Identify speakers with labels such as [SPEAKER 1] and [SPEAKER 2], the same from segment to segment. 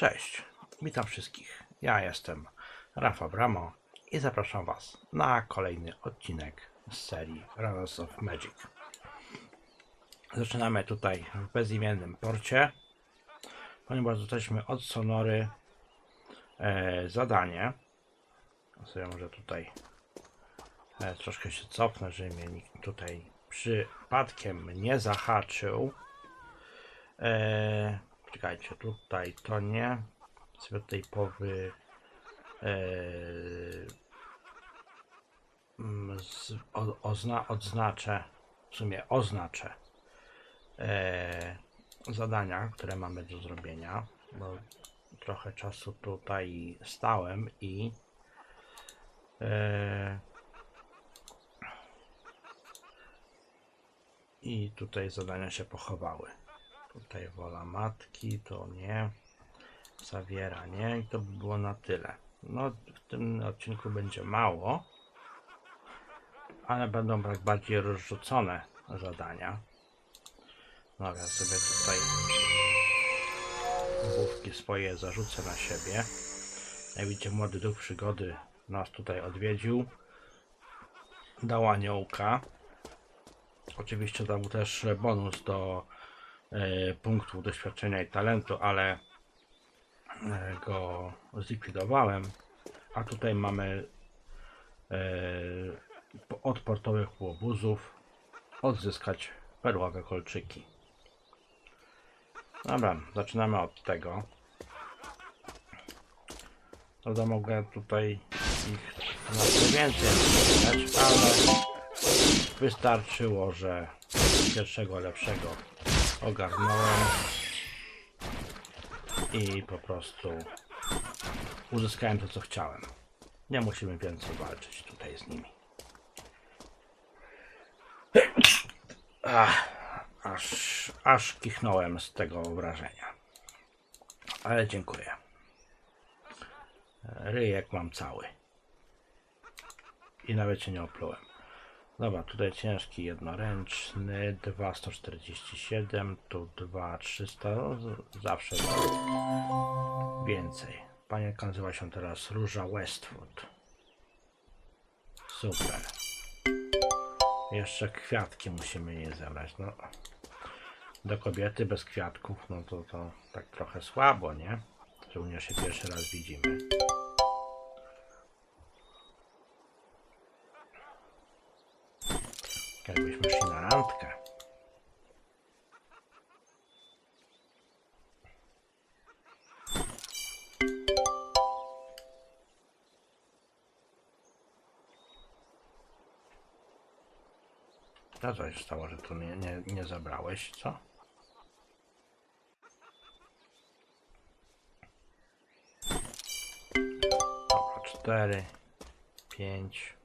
[SPEAKER 1] Cześć, witam wszystkich. Ja jestem Rafa Bramo i zapraszam Was na kolejny odcinek z serii Runners of Magic. Zaczynamy tutaj w bezimiennym porcie, ponieważ dostaliśmy od Sonory e, zadanie. Sobie może tutaj e, troszkę się cofnę, żeby mnie nikt tutaj przypadkiem nie zahaczył. E, czekajcie, tutaj to nie. Sobie tutaj powy. E, mm, ozna, odznaczę, w sumie oznaczę e, zadania, które mamy do zrobienia. Bo trochę czasu tutaj stałem i e, i tutaj zadania się pochowały. Tutaj wola matki, to nie. Zawiera, nie. I to by było na tyle. No, w tym odcinku będzie mało, ale będą tak bardziej rozrzucone zadania. No, ja sobie tutaj główki swoje zarzucę na siebie. Jak widzicie, młody duch przygody nas tutaj odwiedził. Dał aniołka. Oczywiście dał też bonus do punktów doświadczenia i talentu, ale e, go zlikwidowałem. A tutaj mamy e, od portowych łobuzów odzyskać perłowe kolczyki. Dobra, zaczynamy od tego. Prawda, mogę tutaj ich więcej wybrać, ale wystarczyło, że pierwszego lepszego ogarnąłem i po prostu uzyskałem to, co chciałem. Nie musimy więcej walczyć tutaj z nimi. Ach, aż, aż kichnąłem z tego wrażenia. Ale dziękuję. Ryjek mam cały. I nawet się nie oplułem. Dobra, tutaj ciężki jednoręczny, 247, tu 2300, no, zawsze więcej. Panienka nazywa się teraz Róża Westwood. Super. Jeszcze kwiatki musimy jej zebrać. No, do kobiety bez kwiatków, no to, to tak trochę słabo, nie? Szczególnie się pierwszy raz widzimy. Na randkę. No co się stało, że tu nie, nie, nie zabrałeś, co? Dobra, cztery, pięć.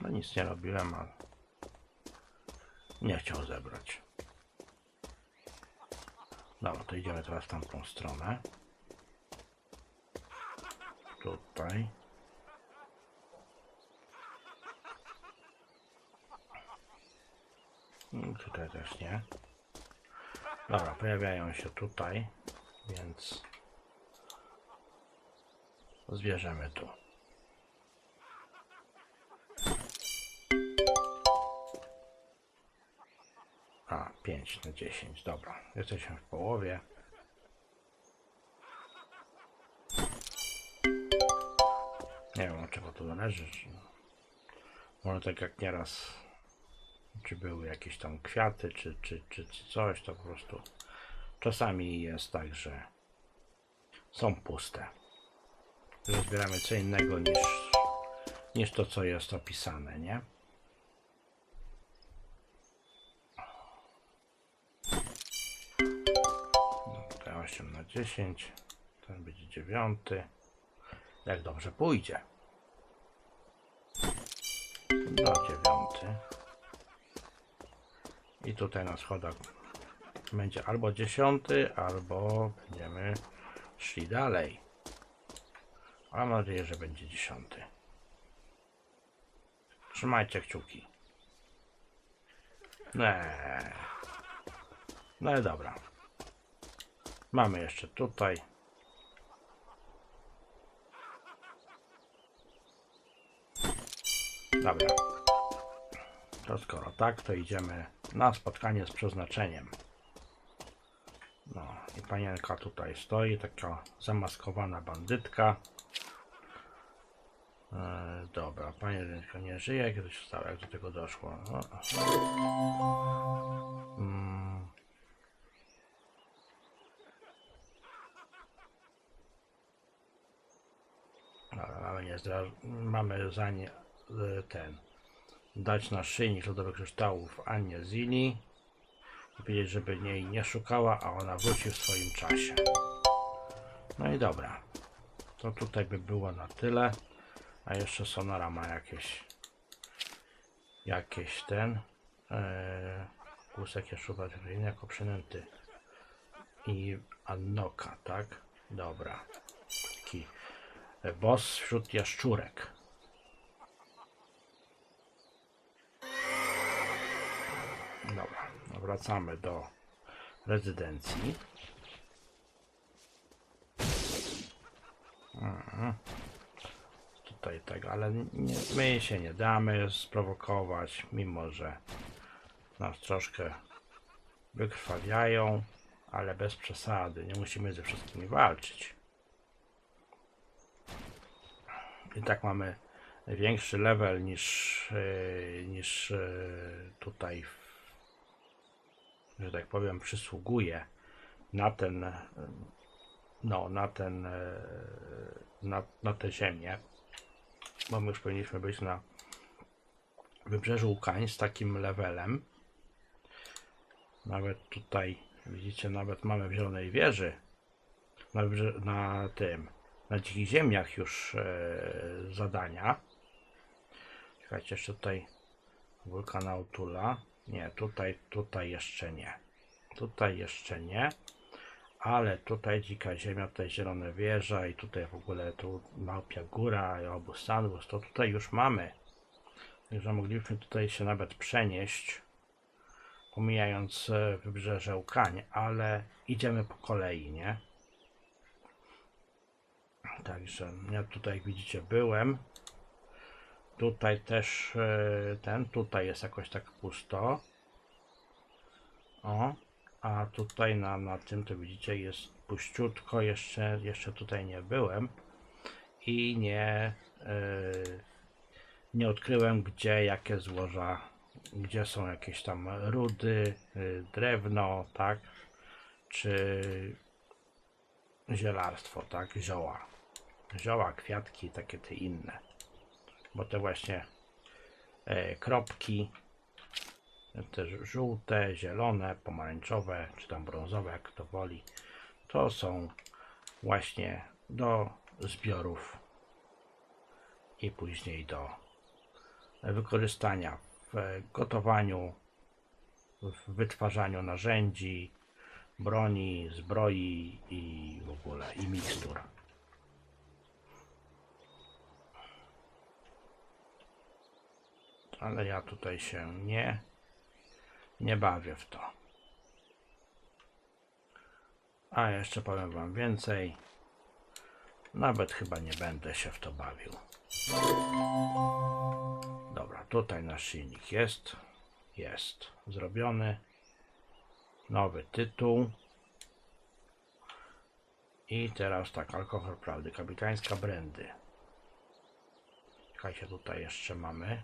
[SPEAKER 1] No nic nie robiłem, ale nie chciał zebrać. Dobra, to idziemy teraz w tamtą stronę. Tutaj. Tutaj też nie. Dobra, pojawiają się tutaj, więc zbierzemy tu. 5 na 10, dobra. Jesteśmy w połowie. Nie wiem, od czego to zależy. Może tak jak nieraz, czy były jakieś tam kwiaty, czy, czy, czy, czy coś, to po prostu czasami jest tak, że są puste. Że zbieramy co innego niż, niż to, co jest opisane, nie? 8 na 10. Ten będzie dziewiąty. Jak dobrze pójdzie. Do dziewiąty. I tutaj na schodach będzie albo dziesiąty, albo będziemy szli dalej. Mam nadzieję, że będzie dziesiąty. Trzymajcie kciuki. Nie. No i dobra. Mamy jeszcze tutaj. Dobra. To skoro tak, to idziemy na spotkanie z przeznaczeniem. No i panienka tutaj stoi, taka zamaskowana bandytka. E, dobra, panienka nie żyje, kiedy się stało, jak do tego doszło. No. Mamy, za nie e, ten dać naszyjnik lodowych kryształów Annie Zili powiedzieć, żeby jej nie szukała, a ona wróci w swoim czasie. No i dobra. To tutaj by było na tyle. A jeszcze Sonora ma jakieś jakieś ten e, kłusek jaszczuwa jako przynęty i Annoka, tak? Dobra. Taki boss wśród jaszczurek. Dobra, wracamy do rezydencji. Mhm. Tutaj tego, ale nie, my się nie damy sprowokować, mimo że nas troszkę wykrwawiają, ale bez przesady. Nie musimy ze wszystkimi walczyć. I tak mamy większy level niż, e, niż e, tutaj, że tak powiem, przysługuje na ten, e, no, na ten, na, na tę ziemię. Bo my już powinniśmy być na wybrzeżu Łukań z takim levelem. Nawet tutaj, widzicie, nawet mamy w Zielonej Wieży, na, na tym, na dzikich ziemiach już e, zadania. Czekajcie, jeszcze tutaj wulkan Autula. Nie, tutaj, tutaj jeszcze nie. Tutaj jeszcze nie. Ale tutaj dzika ziemia, tutaj zielone wieża i tutaj w ogóle tu Małpia Góra i obóz Sandwich, to tutaj już mamy. Także mogliśmy tutaj się nawet przenieść, pomijając e, wybrzeże Łkań, ale idziemy po kolei, nie? Także ja tutaj jak widzicie byłem. Tutaj też e, ten, tutaj jest jakoś tak pusto. O, a tutaj na, na tym to widzicie jest puściutko, jeszcze, jeszcze tutaj nie byłem i nie, e, nie odkryłem gdzie jakie złoża, gdzie są jakieś tam rudy, y, drewno, tak, czy zielarstwo, tak, zioła, zioła, kwiatki, takie te inne, bo te właśnie e, kropki te żółte, zielone, pomarańczowe, czy tam brązowe, jak kto woli, to są właśnie do zbiorów i później do wykorzystania w gotowaniu, w wytwarzaniu narzędzi, broni, zbroi i w ogóle i mikstur. Ale ja tutaj się nie nie bawię w to. A jeszcze powiem Wam więcej. Nawet chyba nie będę się w to bawił. Dobra, tutaj nasz silnik jest. Jest zrobiony. Nowy tytuł. I teraz tak, alkohol prawdy, kapitańska brandy. Czekajcie, tutaj jeszcze mamy.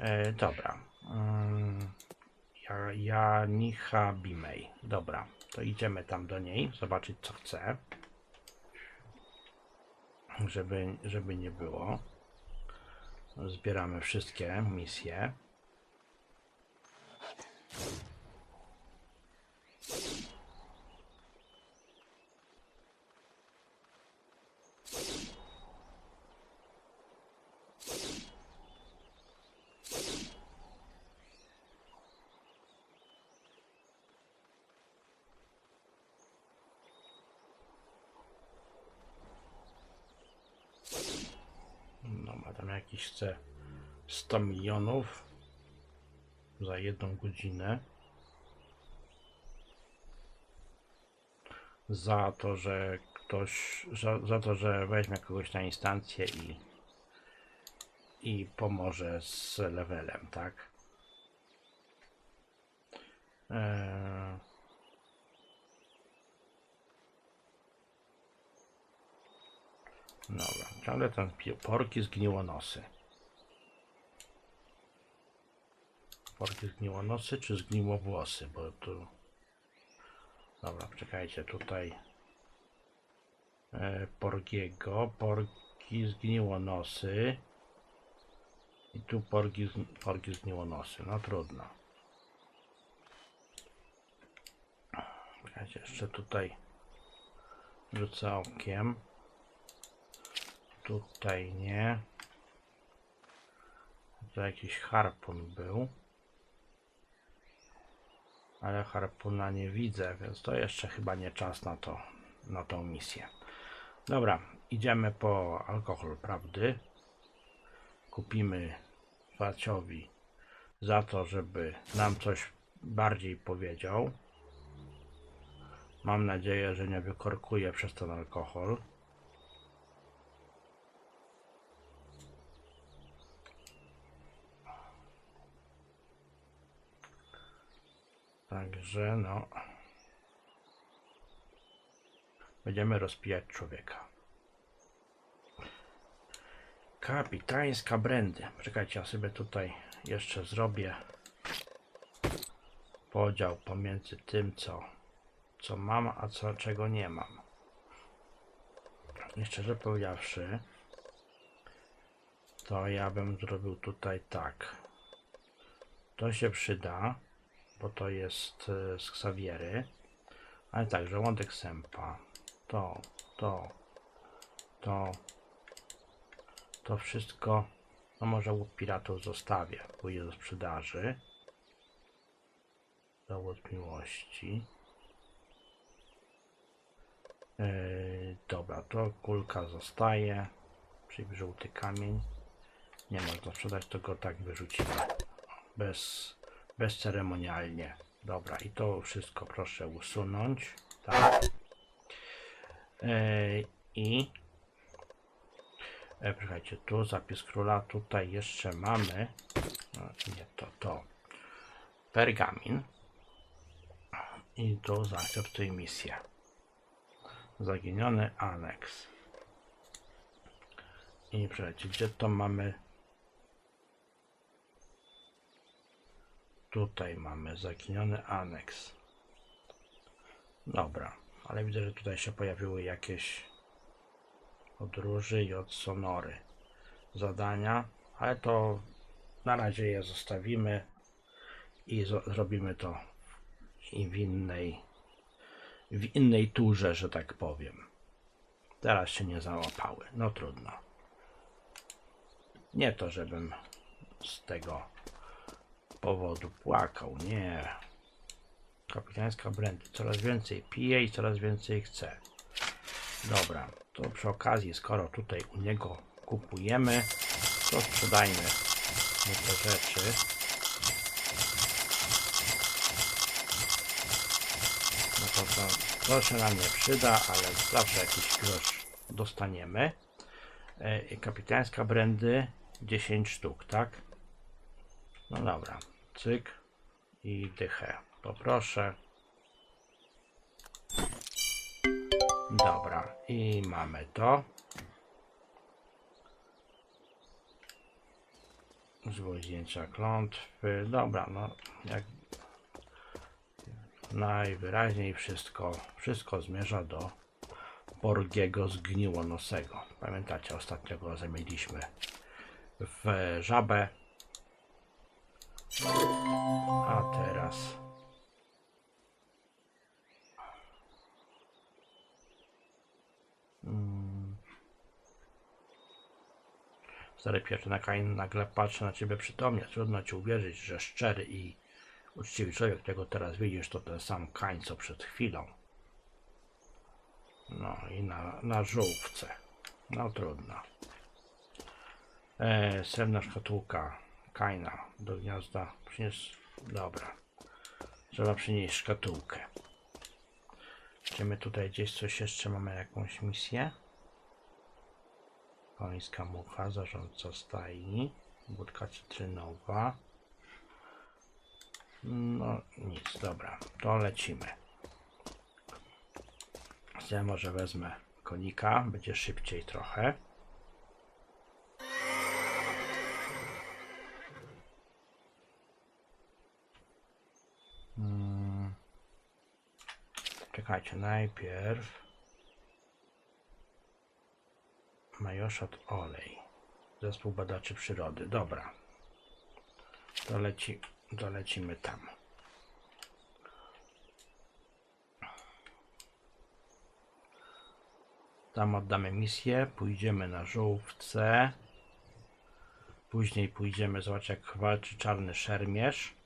[SPEAKER 1] E, dobra. Mm, ja, Janicha Bimej. Dobra, to idziemy tam do niej, zobaczyć co chce. Żeby, żeby nie było. Zbieramy wszystkie misje. No, chce 100 milionów. za jedną godzinę. Za to, że ktoś, za, za to, że weźmie kogoś na instancję i, i pomoże z levelem, tak? Eee... Dobra, pi- porki zgniłonosy. Porki zgniłonosy czy zgniłowłosy, bo tu... Dobra, czekajcie, tutaj... E, porgiego, porki zgniłonosy. I tu porgi, z- porgi zgniłonosy, no trudno. Czekajcie, jeszcze tutaj rzucę okiem. Tutaj nie. To jakiś harpun był. Ale harpuna nie widzę, więc to jeszcze chyba nie czas na to, na tą misję. Dobra, idziemy po alkohol prawdy. Kupimy Waciowi za to, żeby nam coś bardziej powiedział. Mam nadzieję, że nie wykorkuje przez ten alkohol. Także no. Będziemy rozpijać człowieka. Kapitańska brandy. Czekajcie, ja sobie tutaj jeszcze zrobię podział pomiędzy tym, co, co mam, a co, czego nie mam. I szczerze powiedziawszy, to ja bym zrobił tutaj tak. To się przyda, bo to jest e, z Xaviery. Ale tak, żołądek sępa. To, to, to, to wszystko. No może łup piratów zostawię, pójdzie do sprzedaży. Dowód miłości. Yy, dobra, to kulka zostaje. Czyli żółty kamień. Nie można sprzedać, to go tak wyrzucimy. Bez, bezceremonialnie. Dobra, i to wszystko proszę usunąć. Tak. Yy, I e, słuchajcie, tu zapis króla, tutaj jeszcze mamy. No, nie to, to. Pergamin. I tu zaakceptuj misję. Zaginiony aneks. I słuchajcie, gdzie to mamy? Tutaj mamy zaginiony aneks. Dobra, ale widzę, że tutaj się pojawiły jakieś podróży i od sonory zadania, ale to na razie je zostawimy i zrobimy to w innej w innej turze, że tak powiem. Teraz się nie załapały. No trudno. Nie to, żebym z tego powodu płakał. Nie. Kapitańska brandy. Coraz więcej pije i coraz więcej chce. Dobra, to przy okazji, skoro tutaj u niego kupujemy, to sprzedajmy te rzeczy. No to, to, się nam nie przyda, ale zawsze jakiś grosz dostaniemy. E, kapitańska brandy 10 sztuk, tak? No dobra, cyk i dychę. Poproszę. Dobra, i mamy to. Zwój zdjęcia klątwy. Dobra, no jak najwyraźniej wszystko, wszystko zmierza do Borgiego zgniłonosego. Pamiętacie, ostatniego razem mieliśmy w żabę. A teraz Mm. Stary pieczona Kain nagle patrzy na ciebie przytomnie. Trudno ci uwierzyć, że szczery i uczciwy człowiek, którego teraz widzisz, to ten sam Kain, co przed chwilą. No i na, na żółwce. No trudno. E, srebrna szkatułka Kaina do gniazda. Przyniósł Dobra. Trzeba przynieść szkatułkę. Idziemy tutaj gdzieś coś jeszcze mamy jakąś misję. Końska mucha, zarządca stajni, budka cytrynowa. No nic, dobra, to lecimy. Ja może wezmę konika, będzie szybciej trochę. Czekajcie, najpierw Majoszat Olej. Zespół Badaczy Przyrody. Dobra. To, leci, to lecimy tam. Tam oddamy misję. Pójdziemy na żółwce. Później pójdziemy zobaczyć jak walczy czarny szermierz.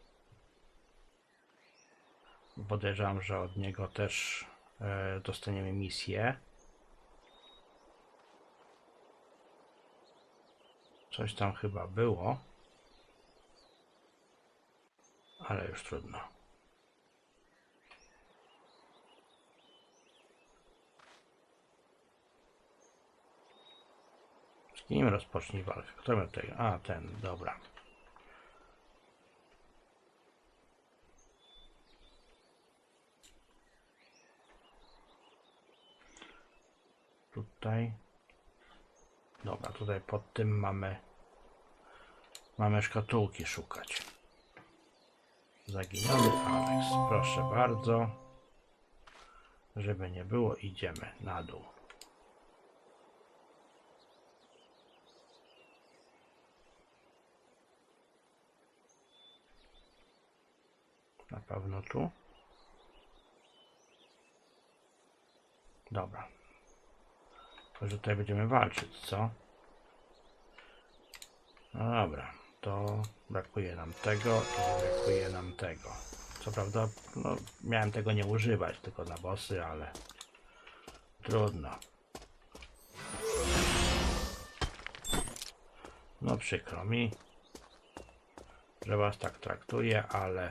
[SPEAKER 1] Podejrzewam, że od niego też e, dostaniemy misję. Coś tam chyba było. Ale już trudno. Z kim rozpocznij walkę? Kto miał tutaj? A, ten, dobra. Tutaj. Dobra, tutaj pod tym mamy mamy szkatułki szukać. Zaginiony Alex. Proszę bardzo. Żeby nie było, idziemy na dół. Na pewno tu. Dobra. To, że tutaj będziemy walczyć, co? No dobra, to brakuje nam tego i brakuje nam tego. Co prawda, no, miałem tego nie używać, tylko na bossy, ale trudno. No przykro mi, że was tak traktuję, ale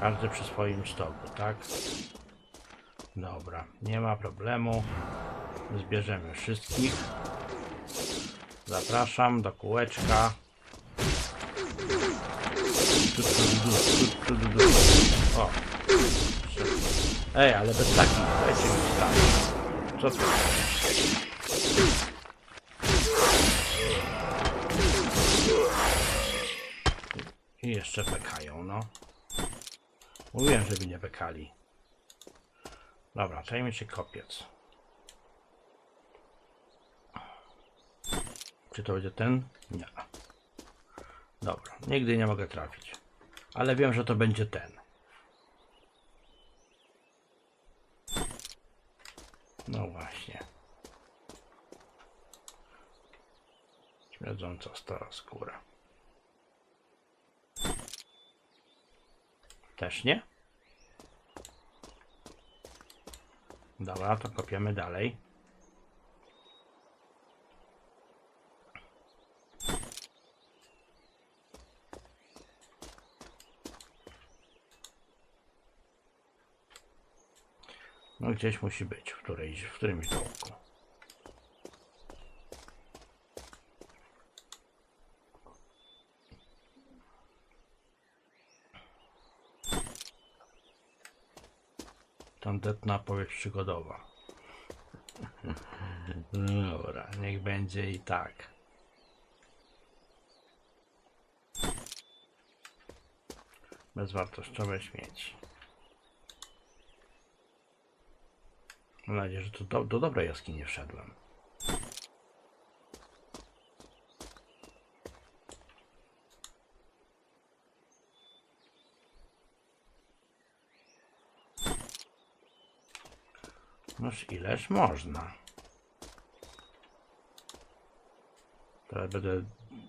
[SPEAKER 1] każdy przy swoim stogu, tak? Dobra, nie ma problemu. Zbierzemy wszystkich. Zapraszam do kółeczka. O. Ej, ale bez takich. Dajcie mi tak. Co to? I jeszcze pekają, no. Mówiłem, żeby nie pekali. Dobra, zajmie się kopiec. Czy to będzie ten? Nie. Dobra, nigdy nie mogę trafić. Ale wiem, że to będzie ten. No właśnie. Śmierdząca stara skóra. Też nie? Dobra, to kopiemy dalej. No gdzieś musi być, w, którejś, w którymś dołku. Tandetna powieść przygodowa. Dobra, niech będzie i tak. Bezwartościowe śmieci. Mam nadzieję, że to do, do dobrej jaskini wszedłem. Noż ileż można. Teraz będę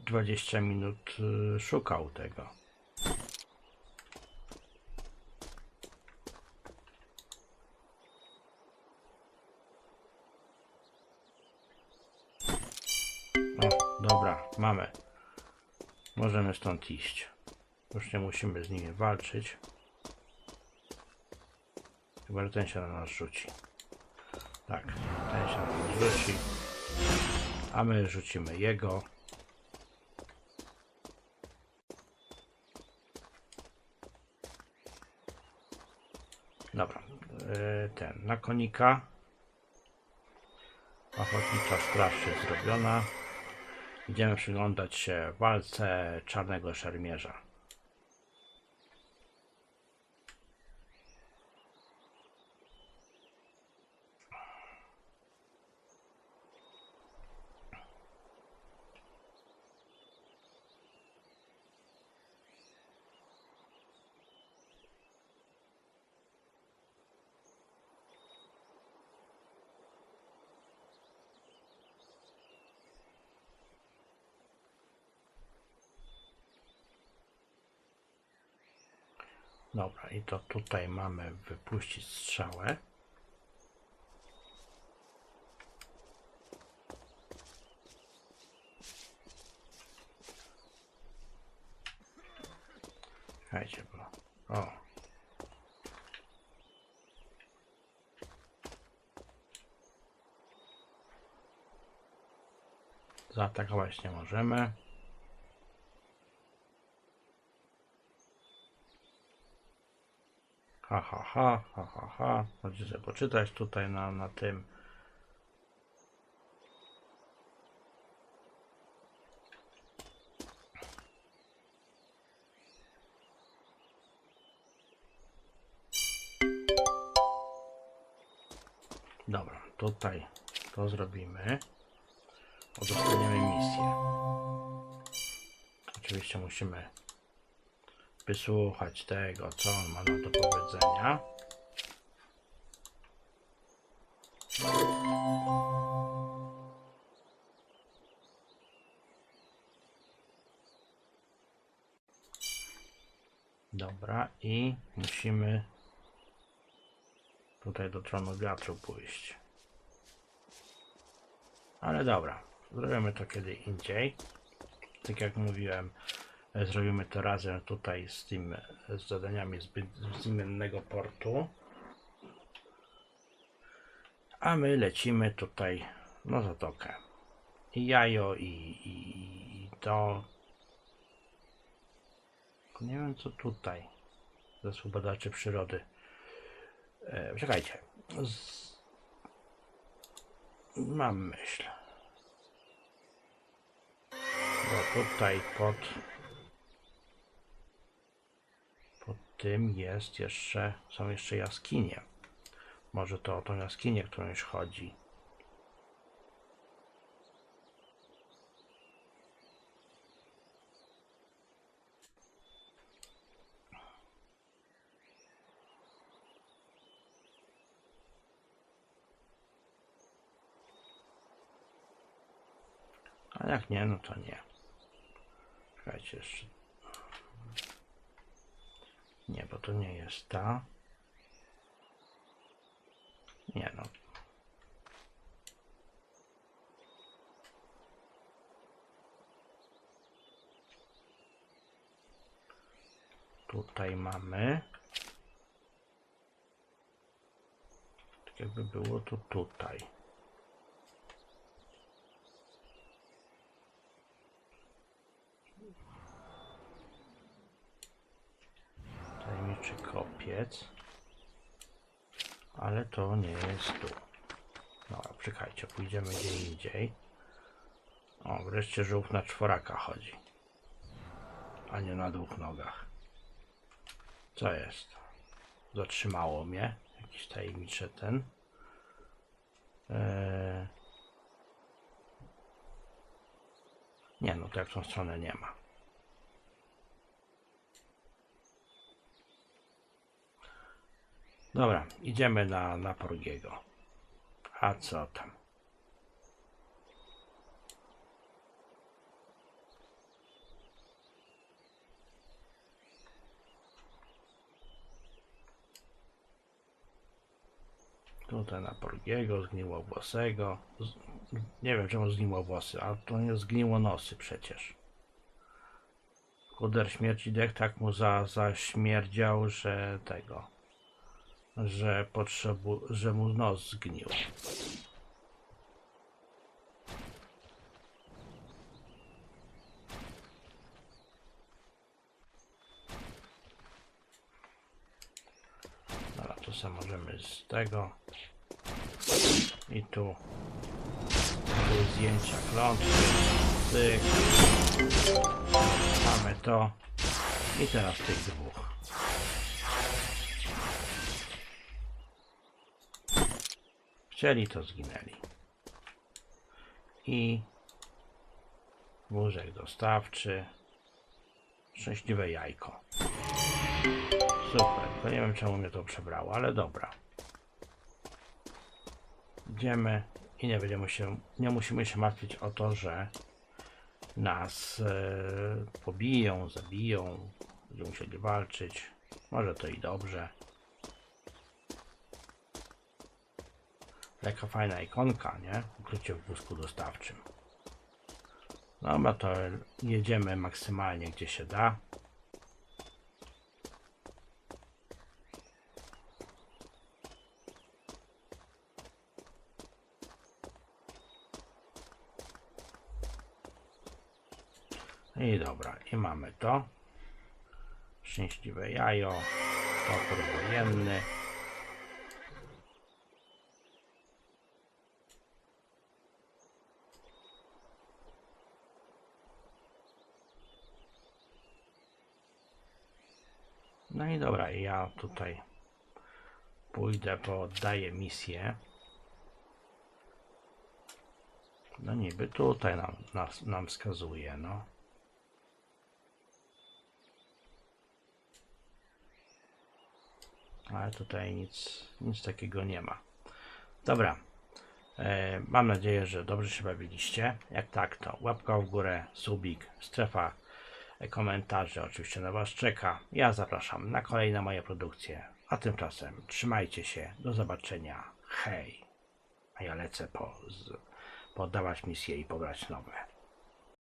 [SPEAKER 1] 20 minut y, szukał tego. O, dobra, mamy. Możemy stąd iść. Już nie musimy z nimi walczyć. Chyba, że ten się na nas rzuci. Tak, ten się rzuci. A my rzucimy jego. Dobra, yy, ten, na konika. Ochotnicza straż jest zrobiona. Idziemy przyglądać się walce czarnego szermierza. Dobra, i to tutaj mamy wypuścić strzałę. Słuchajcie, bo... O! Zaatakować nie możemy. Ha, ha, ha, ha, ha, ha. Możecie sobie poczytać tutaj na, na tym. Dobra, tutaj to zrobimy. Udostaniemy misję. Oczywiście musimy wysłuchać tego, co on ma nam do powiedzenia. Dobra, i musimy tutaj do tronu wiatru pójść. Ale dobra, zrobimy to kiedy indziej. Tak jak mówiłem, zrobimy to razem tutaj z tym, z zadaniami z, z innego portu. A my lecimy tutaj na zatokę. I jajo, i, i, i to. Nie wiem co tutaj. Zespół badaczy przyrody. E, czekajcie. Z... Mam myśl. Bo tutaj pod pod tym jest jeszcze są jeszcze jaskinie. Może to o tą jaskinię którąś chodzi. A jak nie, no to nie. Czekajcie jeszcze. Nie, bo to nie jest ta. Nie no. Tutaj mamy. Tak jakby było to tutaj. Tajemniczy kopiec. Ale to nie jest tu. Dobra, czekajcie, pójdziemy gdzie indziej. O, wreszcie żółw na czworaka chodzi. A nie na dwóch nogach. Co jest? Zatrzymało mnie. Jakiś tajemniczy ten. Eee... Nie, no to jak w tą stronę nie ma. Dobra, idziemy na, na Porgiego. A co tam? Tutaj na Porgiego, zgniłowłosego. Z, nie wiem czemu zgniło włosy, a to nie zgniło nosy przecież. Kuder śmierci dech tak mu za, zaśmierdział, że tego, że potrzebu, że mu nos zgnił. Dobra, to sobie możemy z tego. I tu tu zdjęcia klątwy mamy to. I teraz tych dwóch chcieli to zginęli. I wózek dostawczy. Szczęśliwe jajko. Super, to nie wiem czemu mnie to przebrało, ale dobra. Idziemy i nie będziemy się, nie musimy się martwić o to, że nas e, pobiją, zabiją, będziemy musieli walczyć. Może to i dobrze. Jaka fajna ikonka, nie? Ukrycie w wózku dostawczym. Dobra, to jedziemy maksymalnie gdzie się da. I dobra, i mamy to. Szczęśliwe jajo. Topór wojenny. No i dobra, ja tutaj pójdę, bo oddaję misję. No niby tutaj nam, nam wskazuje, no. ale tutaj nic, nic takiego nie ma. Dobra. E, mam nadzieję, że dobrze się bawiliście. Jak tak, to łapka w górę, subik, strefa e, komentarzy oczywiście na Was czeka. Ja zapraszam na kolejne moje produkcje. A tymczasem trzymajcie się. Do zobaczenia. Hej. A ja lecę po, z, poddawać misję i pobrać nowe.